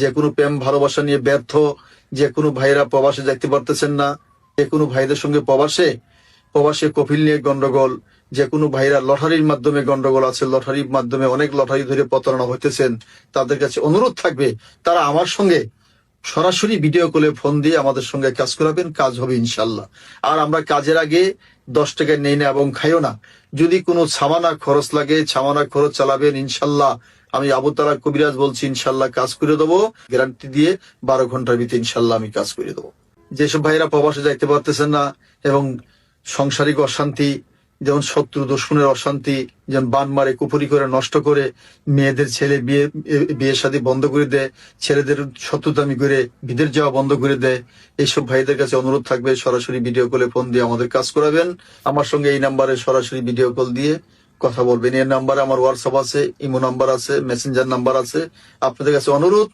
যে কোনো প্রেম ভালোবাসা নিয়ে ব্যর্থ, যে কোনো ভাইরা প্রবাসে যাইতে পারতেছেন না, যে কোনো ভাইদের সঙ্গে প্রবাসে প্রবাসে কফিল নিয়ে গন্ডগোল, যে কোনো ভাইরা লটারির মাধ্যমে গন্ডগোল আছে, লটারির মাধ্যমে অনেক লটারি ধরে প্রতারণা হইতেছেন, তাদের কাছে অনুরোধ থাকবে, তারা আমার সঙ্গে সরাসরি ভিডিও কলে ফোন দিয়ে আমাদের সঙ্গে কাজ করাবেন, কাজ হবে ইনশাল্লাহ আর আমরা কাজের আগে দশ টাকা নেই না এবং খাইও না। যদি কোনো ছামানা খরচ লাগে, ছামানা খরচ চালাবেন ইনশাল্লাহ আমি আবু তারা কবিরাজ বলছি, ইনশাল্লাহ কাজ করে দেবো। গ্যারান্টি দিয়ে বারো ঘণ্টার ভিতরে ইনশাল্লাহ আমি কাজ করে দেবো। যেসব ভাইরা প্রবাসে যাইতে পারতেছেন না, এবং সংসারিক অশান্তি, যেমন শত্রু দুশ্মনের অশান্তি, যেমন বান মারে কুপুরি করে, নষ্ট করে, মেয়েদের ছেলে বিয়ে বিয়ের সাথে বন্ধ করে দেয়, ছেলেদের শত্রুতামি করে বিদের যাওয়া বন্ধ করে দেয় এইসব ভাইদের কাছে অনুরোধ থাকবে সরাসরি ভিডিও কলে ফোন দিয়ে আমাদের কাজ করাবেন। আমার সঙ্গে এই নাম্বারে সরাসরি ভিডিও কল দিয়ে কথা বলবেন। এর নাম্বার আমার হোয়াটসঅ্যাপ আছে ইমো নাম্বার আছে মেসেঞ্জার নাম্বার আছে। আপনাদের কাছে অনুরোধ